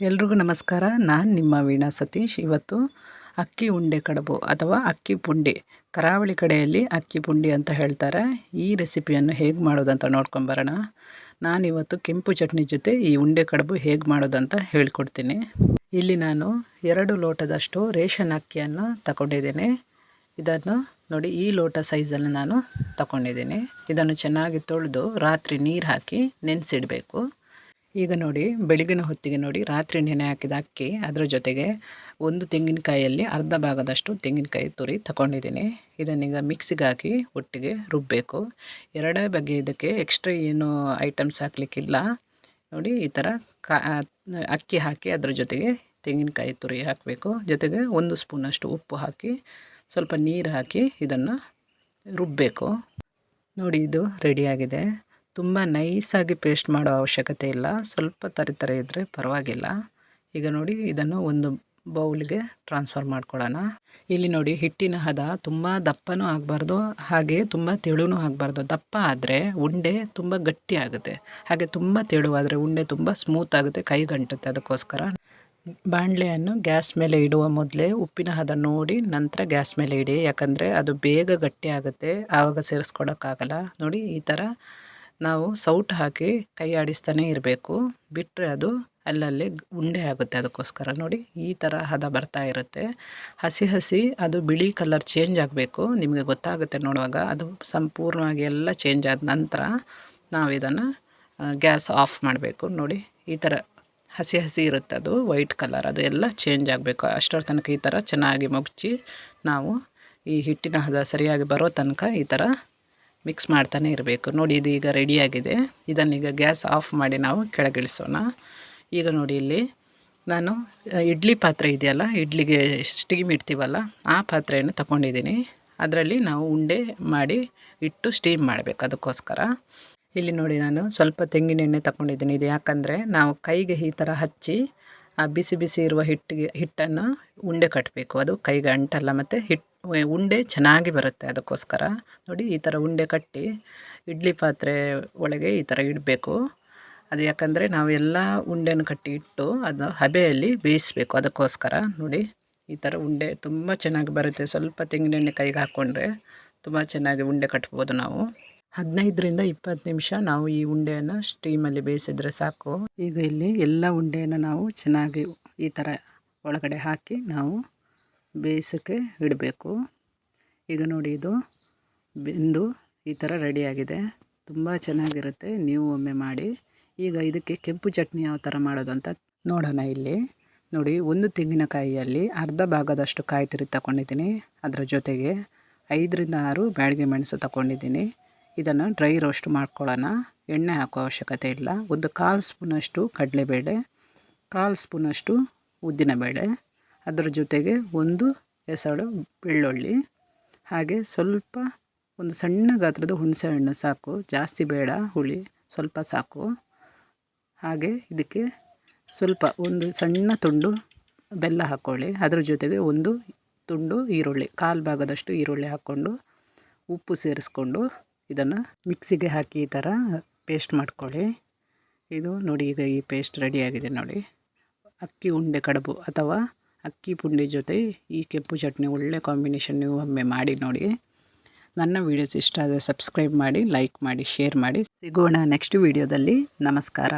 ಎಲ್ರಿಗೂ ನಮಸ್ಕಾರ. ನಾನು ನಿಮ್ಮ ವೀಣಾ ಸತೀಶ್. ಇವತ್ತು ಅಕ್ಕಿ ಉಂಡೆ ಕಡುಬು ಅಥವಾ ಅಕ್ಕಿ ಪುಂಡಿ, ಕರಾವಳಿ ಕಡೆಯಲ್ಲಿ ಅಕ್ಕಿ ಪುಂಡಿ ಅಂತ ಹೇಳ್ತಾರೆ. ಈ ರೆಸಿಪಿಯನ್ನು ಹೇಗೆ ಮಾಡೋದಂತ ನೋಡ್ಕೊಂಬರೋಣ ನಾನಿವತ್ತು ಕೆಂಪು ಚಟ್ನಿ ಜೊತೆ ಈ ಉಂಡೆ ಕಡುಬು ಹೇಗೆ ಮಾಡೋದಂತ ಹೇಳ್ಕೊಡ್ತೀನಿ. ಇಲ್ಲಿ ನಾನು ಎರಡು ಲೋಟದಷ್ಟು ರೇಷನ್ ಅಕ್ಕಿಯನ್ನು ತಗೊಂಡಿದ್ದೀನಿ. ಇದನ್ನು ನೋಡಿ, ಈ ಲೋಟ ಸೈಜಲ್ಲಿ ನಾನು ತಗೊಂಡಿದ್ದೀನಿ. ಇದನ್ನು ಚೆನ್ನಾಗಿ ತೊಳೆದು ರಾತ್ರಿ ನೀರು ಹಾಕಿ ನೆನೆಸಿಡಬೇಕು. ಈಗ ನೋಡಿ ಬೆಳಗಿನ ಹೊತ್ತಿಗೆ ನೋಡಿ, ರಾತ್ರಿ ನೆನೆ ಹಾಕಿದ ಅಕ್ಕಿ ಅದರ ಜೊತೆಗೆ ಒಂದು ತೆಂಗಿನಕಾಯಲ್ಲಿ ಅರ್ಧ ಭಾಗದಷ್ಟು ತೆಂಗಿನಕಾಯಿ ತುರಿ ತಗೊಂಡಿದ್ದೀನಿ ಇದನ್ನೀಗ ಮಿಕ್ಸಿಗೆ ಹಾಕಿ ಒಟ್ಟಿಗೆ ರುಬ್ಬಬೇಕು ಎರಡೇ ಬಗ್ಗೆ ಇದಕ್ಕೆ ಎಕ್ಸ್ಟ್ರಾ ಏನು ಐಟಮ್ಸ್ ಹಾಕಲಿಕ್ಕಿಲ್ಲ. ನೋಡಿ, ಈ ಥರ ಅಕ್ಕಿ ಹಾಕಿ ಅದರ ಜೊತೆಗೆ ತೆಂಗಿನಕಾಯಿ ತುರಿ ಹಾಕಬೇಕು. ಜೊತೆಗೆ ಒಂದು ಸ್ಪೂನಷ್ಟು ಉಪ್ಪು ಹಾಕಿ, ಸ್ವಲ್ಪ ನೀರು ಹಾಕಿ ಇದನ್ನು ರುಬ್ಬಬೇಕು ನೋಡಿ, ಇದು ರೆಡಿಯಾಗಿದೆ ತುಂಬ ನೈಸಾಗಿ ಪೇಸ್ಟ್ ಮಾಡೋ ಅವಶ್ಯಕತೆ ಇಲ್ಲ. ಸ್ವಲ್ಪ ತರಿ ಇದ್ದರೆ ಪರವಾಗಿಲ್ಲ. ಈಗ ನೋಡಿ ಇದನ್ನು ಒಂದು ಬೌಲ್ಗೆ ಟ್ರಾನ್ಸ್ಫರ್ ಮಾಡ್ಕೊಳ್ಳೋಣ. ಇಲ್ಲಿ ನೋಡಿ ಹಿಟ್ಟಿನ ಹದ ತುಂಬ ದಪ್ಪನೂ ಆಗಬಾರ್ದು, ಹಾಗೆ ತುಂಬ ತೆಳುನೂ ಆಗಬಾರ್ದು. ದಪ್ಪ ಆದರೆ ಉಂಡೆ ತುಂಬ ಗಟ್ಟಿ ಆಗುತ್ತೆ. ಹಾಗೆ ತುಂಬ ತೆಳುವಾದರೆ ಉಂಡೆ ತುಂಬ ಸ್ಮೂತ್ ಆಗುತ್ತೆ ಕೈಗಂಟುತ್ತೆ ಅದಕ್ಕೋಸ್ಕರ. ಬಾಣಲೆಯನ್ನು ಗ್ಯಾಸ್ ಮೇಲೆ ಇಡುವ ಮೊದಲೇ ಉಪ್ಪಿನ ಹದ ನೋಡಿ ನಂತರ ಗ್ಯಾಸ್ ಮೇಲೆ ಇಡಿ. ಯಾಕಂದರೆ ಅದು ಬೇಗ ಗಟ್ಟಿ ಆಗುತ್ತೆ, ಆವಾಗ ಸೇರಿಸ್ಕೊಳಕ್ಕಾಗಲ್ಲ. ನೋಡಿ ಈ ಥರ ನಾವು ಸೌಟ್ ಹಾಕಿ ಕೈ ಆಡಿಸ್ತಾನೆ ಇರಬೇಕು. ಬಿಟ್ಟರೆ ಅದು ಅಲ್ಲಲ್ಲಿ ಉಂಡೆ ಆಗುತ್ತೆ ಅದಕ್ಕೋಸ್ಕರ. ನೋಡಿ, ಈ ಥರ ಹದ ಬರ್ತಾ ಇರುತ್ತೆ. ಹಸಿ ಹಸಿ ಅದು ಬಿಳಿ ಕಲರ್ ಚೇಂಜ್ ಆಗಬೇಕು. ನಿಮಗೆ ಗೊತ್ತಾಗುತ್ತೆ ನೋಡುವಾಗ. ಅದು ಸಂಪೂರ್ಣವಾಗಿ ಎಲ್ಲ ಚೇಂಜ್ ಆದ ನಂತರ ನಾವು ಇದನ್ನು ಗ್ಯಾಸ್ ಆಫ್ ಮಾಡಬೇಕು. ನೋಡಿ, ಈ ಥರ ಹಸಿ ಹಸಿ ಇರುತ್ತೆ ಅದು, ವೈಟ್ ಕಲರ್. ಅದು ಎಲ್ಲ ಚೇಂಜ್ ಆಗಬೇಕು. ಅಷ್ಟರ ತನಕ ಈ ಥರ ಚೆನ್ನಾಗಿ ಮುಗಿಸಿ ನಾವು ಈ ಹಿಟ್ಟಿನ ಹದ ಸರಿಯಾಗಿ ಬರೋ ತನಕ ಈ ಥರ ಮಿಕ್ಸ್ ಮಾಡ್ತಾನೆ ಇರಬೇಕು. ನೋಡಿ, ಇದು ಈಗ ರೆಡಿಯಾಗಿದೆ ಇದನ್ನೀಗ ಗ್ಯಾಸ್ ಆಫ್ ಮಾಡಿ ನಾವು ಕೆಳಗಿಳಿಸೋಣ. ಈಗ ನೋಡಿ ಇಲ್ಲಿ ನಾನು ಇಡ್ಲಿ ಪಾತ್ರೆ ಇದೆಯಲ್ಲ, ಇಡ್ಲಿಗೆ ಸ್ಟೀಮ್ ಇಡ್ತೀವಲ್ಲ, ಆ ಪಾತ್ರೆಯನ್ನು ತಗೊಂಡಿದ್ದೀನಿ. ಅದರಲ್ಲಿ ನಾವು ಉಂಡೆ ಮಾಡಿ ಇಟ್ಟು ಸ್ಟೀಮ್ ಮಾಡಬೇಕು ಅದಕ್ಕೋಸ್ಕರ. ಇಲ್ಲಿ ನೋಡಿ ನಾನು ಸ್ವಲ್ಪ ತೆಂಗಿನ ಎಣ್ಣೆ ತಗೊಂಡಿದ್ದೀನಿ. ಇದು ಯಾಕಂದರೆ ನಾವು ಕೈಗೆ ಈ ಥರ ಹಚ್ಚಿ, ಆ ಬಿಸಿ ಬಿಸಿ ಇರುವ ಹಿಟ್ಟಿಗೆ, ಹಿಟ್ಟನ್ನು ಉಂಡೆ ಕಟ್ಟಬೇಕು ಅದು ಕೈಗೆ ಅಂಟಲ್ಲ, ಮತ್ತು ಹಿಟ್ಟು ಉಂಡೆ ಚೆನ್ನಾಗಿ ಬರುತ್ತೆ ಅದಕ್ಕೋಸ್ಕರ. ನೋಡಿ ಈ ಥರ ಉಂಡೆ ಕಟ್ಟಿ ಇಡ್ಲಿ ಪಾತ್ರೆ ಒಳಗೆ ಈ ಥರ ಇಡಬೇಕು. ಅದು ಯಾಕಂದರೆ ನಾವು ಎಲ್ಲ ಉಂಡೆನ ಕಟ್ಟಿ ಇಟ್ಟು ಅದು ಹಬೆಯಲ್ಲಿ ಬೇಯಿಸಬೇಕು ಅದಕ್ಕೋಸ್ಕರ. ನೋಡಿ ಈ ಥರ ಉಂಡೆ ತುಂಬ ಚೆನ್ನಾಗಿ ಬರುತ್ತೆ. ಸ್ವಲ್ಪ ತೆಂಗಿನೆಣ್ಣೆ ಕೈಗೆ ಹಾಕ್ಕೊಂಡ್ರೆ ತುಂಬ ಚೆನ್ನಾಗಿ ಉಂಡೆ ಕಟ್ಬೋದು ನಾವು. ಹದಿನೈದರಿಂದ ಇಪ್ಪತ್ತು ನಿಮಿಷ ನಾವು ಈ ಉಂಡೆಯನ್ನು ಸ್ಟೀಮಲ್ಲಿ ಬೇಯಿಸಿದ್ರೆ ಸಾಕು. ಈಗ ಇಲ್ಲಿ ಎಲ್ಲ ಉಂಡೆಯನ್ನು ನಾವು ಚೆನ್ನಾಗಿ ಈ ಥರ ಒಳಗಡೆ ಹಾಕಿ ನಾವು ಬೇಯಿಸೋಕ್ಕೆ ಇಡಬೇಕು. ಈಗ ನೋಡಿ ಇದು ಬೆಂದು ಈ ಥರ ರೆಡಿಯಾಗಿದೆ. ತುಂಬ ಚೆನ್ನಾಗಿರುತ್ತೆ. ನೀವು ಒಮ್ಮೆ ಮಾಡಿ. ಈಗ ಇದಕ್ಕೆ ಕೆಂಪು ಚಟ್ನಿ ಯಾವ ಥರ ಮಾಡೋದು ಅಂತ ನೋಡೋಣ ಇಲ್ಲಿ. ನೋಡಿ, ಒಂದು ತೆಂಗಿನಕಾಯಿಯಲ್ಲಿ ಅರ್ಧ ಭಾಗದಷ್ಟು ಕಾಯಿ ತುರಿ ತಗೊಂಡಿದ್ದೀನಿ ಅದರ ಜೊತೆಗೆ ಐದರಿಂದ ಆರು ಬ್ಯಾಡಿಗೆ ಮೆಣಸು ತಗೊಂಡಿದ್ದೀನಿ. ಇದನ್ನು ಡ್ರೈ ರೋಸ್ಟ್ ಮಾಡ್ಕೊಳ್ಳೋಣ. ಎಣ್ಣೆ ಹಾಕೋ ಅವಶ್ಯಕತೆ ಇಲ್ಲ. ಒಂದು ಕಾಲು ಸ್ಪೂನಷ್ಟು ಕಡಲೆಬೇಳೆ, ಕಾಲು ಸ್ಪೂನಷ್ಟು ಉದ್ದಿನಬೇಳೆ ಅದರ ಜೊತೆಗೆ ಒಂದು ಎಸಳು ಬೆಳ್ಳುಳ್ಳಿ. ಹಾಗೆ ಸ್ವಲ್ಪ ಒಂದು ಸಣ್ಣ ಗಾತ್ರದ ಹುಣಸೆ ಹಣ್ಣು ಸಾಕು. ಜಾಸ್ತಿ ಬೇಡ, ಹುಳಿ ಸ್ವಲ್ಪ ಸಾಕು. ಹಾಗೆ ಇದಕ್ಕೆ ಸ್ವಲ್ಪ ಒಂದು ಸಣ್ಣ ತುಂಡು ಬೆಲ್ಲ ಹಾಕ್ಕೊಳ್ಳಿ ಅದರ ಜೊತೆಗೆ ಒಂದು ತುಂಡು ಈರುಳ್ಳಿ, ಕಾಲು ಭಾಗದಷ್ಟು ಈರುಳ್ಳಿ ಹಾಕ್ಕೊಂಡು ಉಪ್ಪು ಸೇರಿಸ್ಕೊಂಡು ಇದನ್ನು ಮಿಕ್ಸಿಗೆ ಹಾಕಿ ಈ ಥರ ಪೇಸ್ಟ್ ಮಾಡ್ಕೊಳ್ಳಿ. ಇದು ನೋಡಿ, ಈಗ ಈ ಪೇಸ್ಟ್ ರೆಡಿಯಾಗಿದೆ ನೋಡಿ. ಅಕ್ಕಿ ಉಂಡೆ ಕಡುಬು ಅಥವಾ ಅಕ್ಕಿ ಪುಂಡಿ ಜೊತೆ ಈ ಕೆಂಪು ಚಟ್ನಿ ಒಳ್ಳೆ ಕಾಂಬಿನೇಷನ್ ನೀವು ಒಮ್ಮೆ ಮಾಡಿ ನೋಡಿ. ನನ್ನ ವೀಡಿಯೋಸ್ ಇಷ್ಟ ಆದರೆ ಸಬ್ಸ್ಕ್ರೈಬ್ ಮಾಡಿ ಲೈಕ್ ಮಾಡಿ ಶೇರ್ ಮಾಡಿ. ಸಿಗೋಣ ನೆಕ್ಸ್ಟ್ ವೀಡಿಯೋದಲ್ಲಿ ನಮಸ್ಕಾರ.